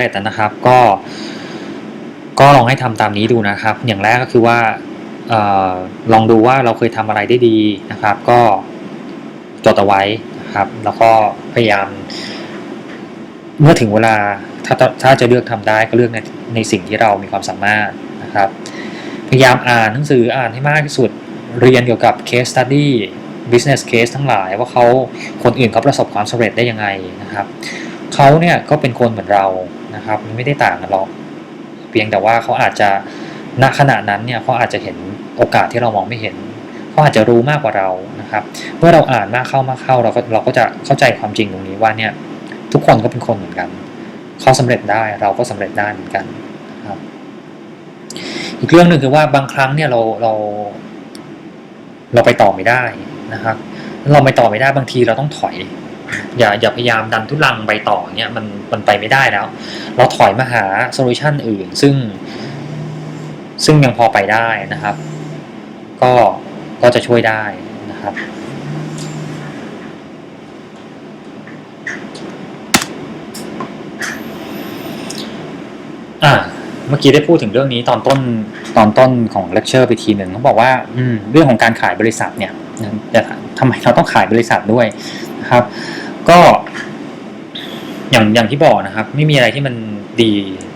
เร็จนะครับ ก็ ก็ลองให้ทำตามนี้ดูนะครับ อย่างแรกก็คือว่าออลองดูว่าเราเคยทำอะไรได้ดีนะครับ ก็จดเอาไว้นะครับ แล้วก็พยายาม เมื่อถึงเวลาถ้าถ้าจะเลือกทำได้ก็เลือกในในสิ่งที่เรามีความสามารถนะครับ พยายามอ่านหนังสืออ่านให้มากที่สุดเรียนเกี่ยวกับ case study business case ทั้งหลายว่าเขาคนอื่นเขาประสบความสำเร็จได้ยังไงนะครับเขาเนี่ยก็เป็นคนเหมือนเรา นะครับไม่ได้ต่างกันหรอก เพียงแต่ว่าเขาอาจจะณขณะนั้นเนี่ยเขาอาจจะเห็นโอกาสที่เรามองไม่เห็นเขาอาจจะรู้มากกว่าเรานะครับ เมื่อเราอ่านมากเข้ามากเข้าเราก็เราก็จะเข้าใจความจริงตรงนี้ว่าเนี่ยทุกคนก็เป็นคนเหมือนกันเขาสำเร็จได้เราก็สำเร็จได้เหมือนกันนะครับ อีกเรื่องหนึ่งคือว่าบางครั้งเนี่ยเราเราเราไปต่อไม่ได้นะครับเราไปต่อไม่ได้บางทีเราต้องถอย อย่าอย่าพยายามดันทุลังไปต่อเนี่ยมันมันไปไม่ได้แล้ว เราถอยมาหาโซลูชันอื่น ซึ่ง ซึ่งยังพอไปได้นะครับ ก็ก็จะช่วยได้นะครับอ่าเมื่อกี้ได้พูดถึงเรื่องนี้ตอนต้นตอนต้นของเลคเชอร์ไปทีหนึ่งเขาบอกว่าอืมเรื่องของการขายบริษัทเนี่ยจะทำไมเราต้องขายบริษัทด้วยนะครับ ก็ อย่างอย่างที่บอกนะครับ ไม่มีอะไรที่มันดี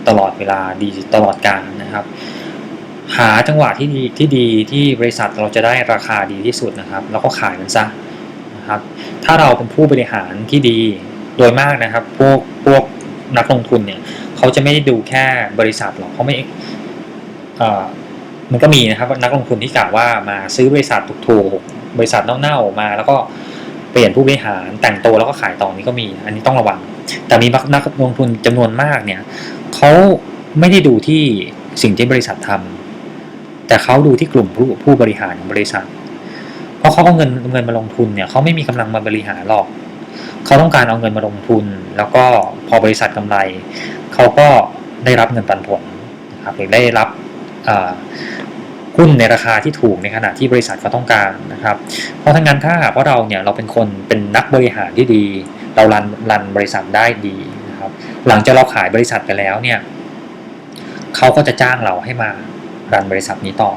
ตลอดเวลาดีตลอดกาลนะครับ หาจังหวะที่ดีที่ดีที่บริษัทเราจะได้ราคาดีที่สุดนะครับ แล้วก็ขายมันซะนะครับ ถ้าเราเป็นผู้บริหารที่ดีโดยมากนะครับ พวกพวกนักลงทุนเนี่ยเขาจะไม่ได้ดูแค่บริษัทหรอกเขาไม่มันก็มีนะครับนักลงทุนที่กล่าวว่ามาซื้อบริษัทถูกๆบริษัทเน่าๆมา แล้วก็ เปลี่ยนผู้บริหารแต่งตัวแล้วก็ขายต่อนี้ก็มี อันนี้ต้องระวัง แต่มีนักลงทุนจำนวนมากเนี่ยเขาไม่ได้ดูที่สิ่งที่บริษัททำแต่เขาดูที่กลุ่มผู้ผู้บริหารของบริษัท เพราะเขาเอาเงินเงินมาลงทุนเนี่ยเขาไม่มีกำลังมาบริหารหรอกเขาต้องการเอาเงินมาลงทุน แล้วก็พอบริษัทกำไรเขาก็ได้รับเงินปันผลนะครับหรือได้รับ หุ้นในราคาที่ถูกในขณะที่บริษัทเขาต้องการนะครับ เพราะทั้งนั้นถ้าหากว่าเราเนี่ยเราเป็นคนเป็นนักบริหารที่ดี เรารันรันบริษัทได้ดีนะครับ หลังจากเราขายบริษัทไปแล้วเนี่ยเขาก็จะจ้างเราให้มารันบริษัทนี้ต่อ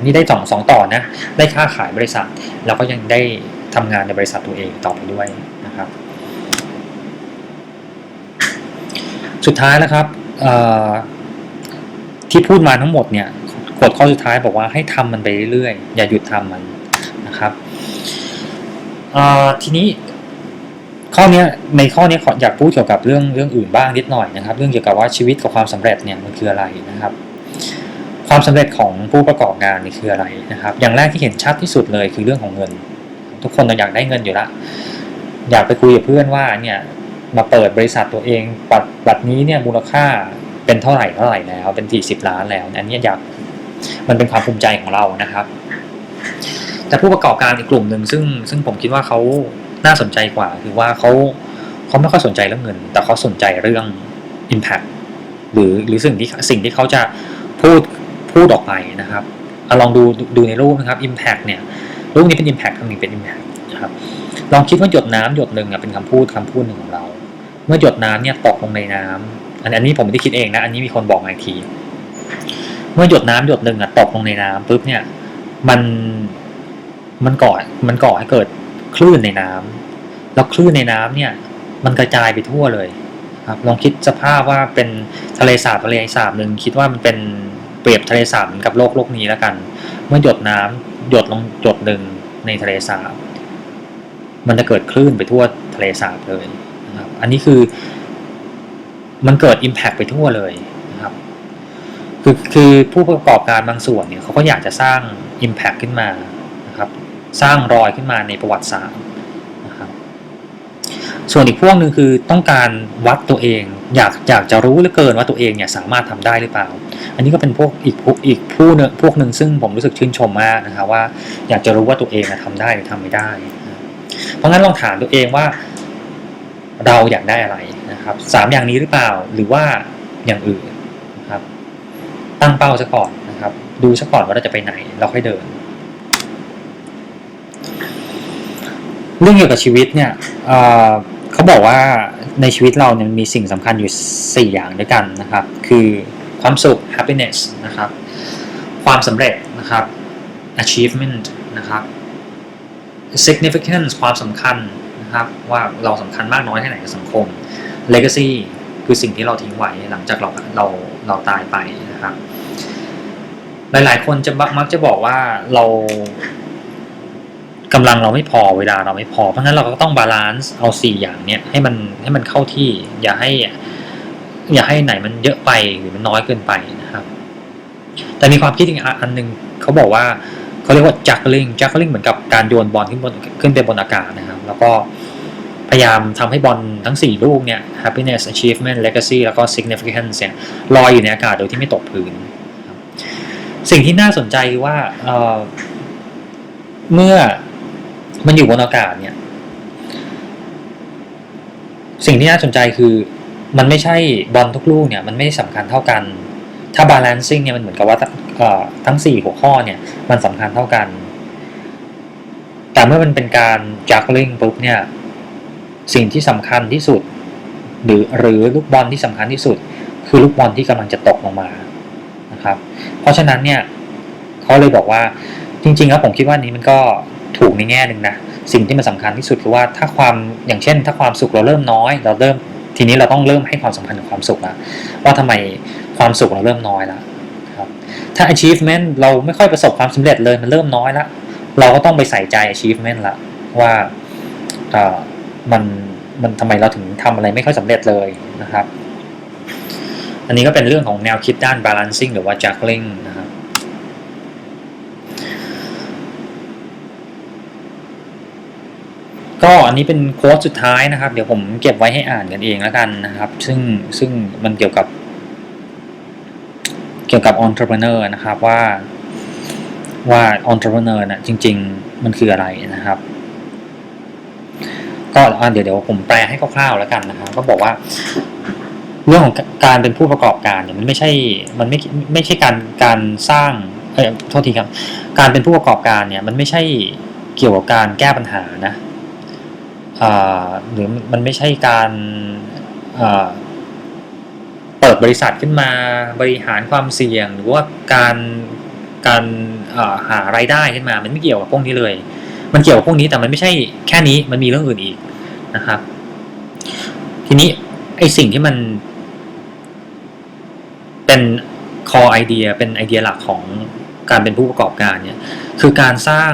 นี่ได้สองสองต่อนะได้ค่าขายบริษัท แล้วก็ยังได้ทำงานในบริษัทตัวเองต่อไปด้วยนะครับ สุดท้ายนะครับที่พูดมาทั้งหมดเนี่ย กฎข้อสุดท้ายบอกว่าให้ทำมันไปเรื่อยๆอย่าหยุดทำมันนะครับทีนี้ข้อนี้ในข้อนี้อยากพูดเกี่ยวกับเรื่องเรื่องอื่นบ้างนิดหน่อยนะครับ เรื่องเกี่ยวกับว่าชีวิตกับความสำเร็จเนี่ยมันคืออะไรนะครับ ความสำเร็จของผู้ประกอบงานนี่คืออะไรนะครับ อย่างแรกที่เห็นชัดที่สุดเลยคือเรื่องของเงิน ทุกคนเราอยากได้เงินอยู่ละอยากไปคุยกับเพื่อนว่าเนี่ยมาเปิดบริษัทตัวเองบัตรบัตรนี้เนี่ยมูลค่าเป็นเท่าไหร่เท่าไหร่แล้วเป็นกี่สิบล้านแล้ว อันนี้อยาก มันเป็นความภูมิใจของเรานะครับ แต่ผู้ประกอบการอีกกลุ่มหนึ่งซึ่งซึ่งผมคิดว่าเขาน่าสนใจกว่า คือว่าเขาเขาไม่ค่อยสนใจเรื่องเงิน แต่เขาสนใจเรื่อง Impact หรือหรือสิ่งที่สิ่งที่เขาจะพูดพูดออกไปนะครับอลองดูดูในรูปนะครับ Impact เนี่ยรูปนี้เป็น Impact คำนี้เป็น Impact นะครับลองคิดว่าหยดน้ำหยดหนึ่งเป็นคำพูดคำพูดหนึ่งของเรา เมื่อหยดน้ำเนี่ยตกลงในน้ำอันนี้ผมไม่ได้คิดเองนะ อันนี้มีคนบอกมาอีกที มื่อหยดน้ำหยดหนึ่งอะตกลงในน้ำปุ๊บเนี่ย มันมันก่อมันก่อให้เกิดคลื่นในน้ำแล้วคลื่นในน้ำเนี่ย มันกระจายไปทั่วเลย ครับลองคิดสภาพว่าเป็นทะเลสาบทะเลสาบหนึ่งคิดว่ามันเป็นเปรียบทะเลสาบเหมือนกับโลกโลกนี้แล้วกัน เมื่อหยดน้ำหยดลงหยดหนึ่งในทะเลสาบมันจะเกิดคลื่นไปทั่วทะเลสาบเลยนะครับ อันนี้คือ มันเกิด Impact ไปทั่วเลย คือคือผู้ประกอบการบางส่วนเนี่ยเขาก็อยากจะสร้าง Impact ขึ้นมานะครับสร้างรอยขึ้นมาในประวัติศาสตร์นะครับส่วนอีกพวกหนึ่งคือต้องการวัดตัวเอง อยากอยากจะรู้เหลือเกินว่าตัวเองเนี่ยสามารถทำได้หรือเปล่า อันนี้ก็เป็นพวกอีกอีกผู้นึงพวกหนึ่งซึ่งผมรู้สึกชื่นชมมากนะครับว่าอยากจะรู้ว่าตัวเองทำได้หรือทำไม่ได้ เพราะงั้นลองถามตัวเองว่าเราอยากได้อะไรนะครับสามอย่างนี้หรือเปล่าหรือว่าอย่างอื่น ตั้งเป้าซะก่อนนะครับ ดูซะก่อนว่าเราจะไปไหน เราค่อยเดิน เรื่องเกี่ยวกับชีวิตเนี่ยเขาบอกว่าในชีวิตเราเนี่ยมีสิ่งสำคัญอยู่ 4 อย่างด้วยกันนะครับ คือความสุข happiness นะครับ ความสำเร็จนะครับ achievement นะครับ significance ความสำคัญนะครับ ว่าเราสำคัญมากน้อยแค่ไหนกับสังคม legacy คือสิ่งที่เราทิ้งไว้หลังจากเราเราเราตายไปนะครับ หลาย ๆ คนจะมักจะบอกว่าเรากำลังเราไม่พอเวลาเราไม่พอ เพราะฉะนั้นเราก็ต้องบาลานซ์เอาสี่อย่างเนี้ยให้มันให้มันเข้าที่ อย่าให้ อย่าให้ไหนมันเยอะไปหรือมันน้อยเกินไปนะครับ แต่มีความคิดอีกอันหนึ่งเขาบอกว่าเขาเรียกว่า juggling juggling เหมือนกับการโยนบอลขึ้นบนขึ้นไปบนอากาศนะครับ แล้วก็พยายามทำให้บอลทั้ง 4 ลูกเนี่ย happiness achievement legacy แล้วก็ significance เนี่ยลอยอยู่ในอากาศโดยที่ไม่ตกพื้น สิ่งที่น่าสนใจว่าเเมื่อมันอยู่บนอากาศเนี่ย สิ่งที่น่าสนใจคือมันไม่ใช่บอลทุกลูกเนี่ยมันไม่ได้สำคัญเท่ากัน ถ้า balancing เนี่ยมันเหมือนกับว่าทั้ง 4 หัวข้อเนี่ยมันสำคัญเท่ากัน แต่เมื่อมันเป็นการ juggling ปุ๊บเนี่ยสิ่งที่สำคัญที่สุด หรือหรือลูกบอลที่สำคัญที่สุด คือลูกบอลที่กำลังจะตกลงมา นะครับ เพราะฉะนั้นเนี่ยเขาเลยบอกว่าจริงๆแล้วผมคิดว่านี้มันก็ถูกในแง่หนึ่งนะสิ่งที่มันสาคัญที่สุดคือว่าถ้าความอย่างเช่น ถ้าความสุขเราเริ่มน้อย เราเริ่มทีนี้เราต้องเริ่มให้ความสำคัญกับความสุขล้วว่าทำไมความสุขเราเริ่มน้อยล้วครับถ้า achievement เราไม่ค่อยประสบความสำเร็จเลยมันเริ่มน้อยล้วเราก็ต้องไปใส่ใจ achievement ละว่าอ่ามันมันทำไมเราถึงทำอะไรไม่ค่อยสำเร็จเลยนะครับ อันนี้ก็เป็นเรื่องของแนวคิดด้าน balancing หรือว่า juggling นะครับก็อันนี้เป็นโค้ดสุดท้ายนะครับ เดี๋ยวผมเก็บไว้ให้อ่านกันเองแล้วกันนะครับ ซึ่งซึ่งมันเกี่ยวกับ เกี่ยวกับ entrepreneur นะครับว่าว่า entrepreneur นะจริง ๆ มันคืออะไรนะครับ ก็เดี๋ยวเดี๋ยวผมแปลให้คร่าวๆแล้วกันนะครับ ก็บอกว่า เรื่องของการเป็นผู้ประกอบการเนี่ยมันไม่ใช่มันไม่ไม่ใช่การการสร้างเออโทษทีครับ การเป็นผู้ประกอบการเนี่ยมันไม่ใช่เกี่ยวกับการแก้ปัญหานะหรือมันไม่ใช่การเปิดบริษัทขึ้นมาบริหารความเสี่ยง หรือว่าการการหารายได้ขึ้นมา มันไม่เกี่ยวกับพวกนี้เลย มันเกี่ยวกับพวกนี้แต่มันไม่ใช่แค่นี้มันมีเรื่องอื่นอีกนะครับ ทีนี้ไอสิ่งที่มัน เป็น core idea เป็นไอเดียหลักของการเป็นผู้ประกอบการเนี่ยคือการสร้าง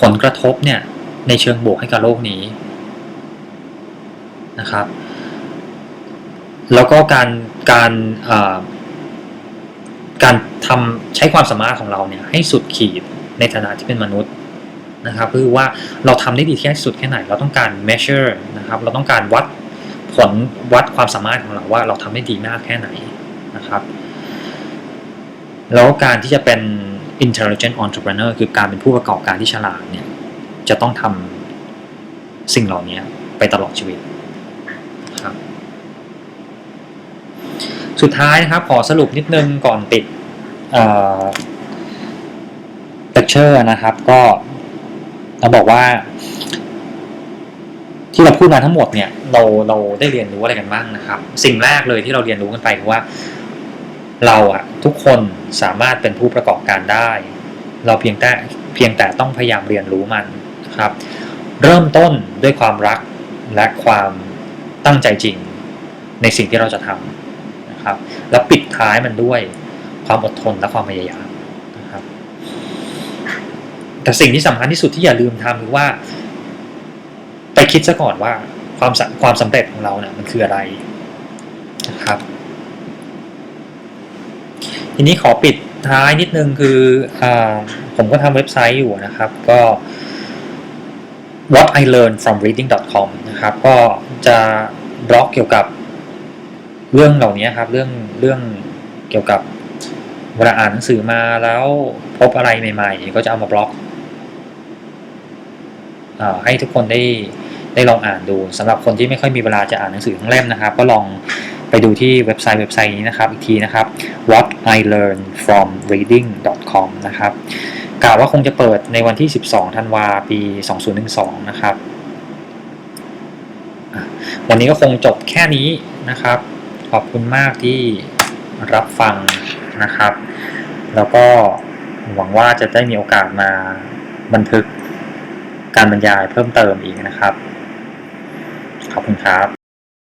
ผลกระทบเนี่ยในเชิงบวกให้กับโลกนี้นะครับ แล้วก็การการการทำใช้ความสามารถของเราเนี่ยให้สุดขีดในฐานะที่เป็นมนุษย์นะครับคือว่าเราทำได้ดีที่สุดแค่ไหน เราต้องการ measure นะครับ เราต้องการวัดผลวัดความสามารถของเราว่าเราทำได้ดีมากแค่ไหน นะครับแล้วการที่จะเป็น intelligent entrepreneur คือการเป็นผู้ประกอบการที่ฉลาดเนี่ยจะต้องทำสิ่งเหล่านี้ไปตลอดชีวิตครับสุดท้ายนะครับขอสรุปนิดนึงก่อนปิดเลคเชอร์นะครับก็เราบอกว่า ที่เราพูดมาทั้งหมดเนี่ยเราเราได้เรียนรู้อะไรกันบ้างนะครับ สิ่งแรกเลยที่เราเรียนรู้กันไปคือว่า เราอะทุกคนสามารถเป็นผู้ประกอบการได้ เราเพียงแต่เพียงแต่ต้องพยายามเรียนรู้มันครับ เริ่มต้นด้วยความรักและความตั้งใจจริงในสิ่งที่เราจะทำนะครับ แล้วปิดท้ายมันด้วยความอดทนและความพยายามนะครับ แต่สิ่งที่สำคัญที่สุดที่อย่าลืมทำคือว่า ไปคิดซะก่อนว่าความความสำเร็จของเราเนี่ยมันคืออะไรนะครับ ทีนี้ขอปิดท้ายนิดนึงคืออผมก็ทำเว็บไซต์อยู่นะครับ ก็ what I learn from reading.com นะครับ ก็จะบล็อกเกี่ยวกับเรื่องเหล่านี้ครับ เรื่องเรื่องเกี่ยวกับเวลาอ่านหนังสือมาแล้วพบอะไรใหม่ๆ ก็จะเอามาบล็อกอให้ทุกคนได้ได้ลองอ่านดูสำหรับคนที่ไม่ค่อยมีเวลาจะอ่านหนังสือทั้งเล่มนะครับ ก็ลองไปดูที่เว็บไซต์เว็บไซต์นี้นะครับอีกทีนะครับ what I learn from reading.com นะครับกล่าวว่าคงจะเปิดในวันที่ 12 ธันวาปี 2012 นะครับ วันนี้ก็คงจบแค่นี้นะครับ ขอบคุณมากที่รับฟังนะครับ แล้วก็หวังว่าจะได้มีโอกาสมาบันทึกการบรรยายเพิ่มเติมอีกนะครับ ขอบคุณครับ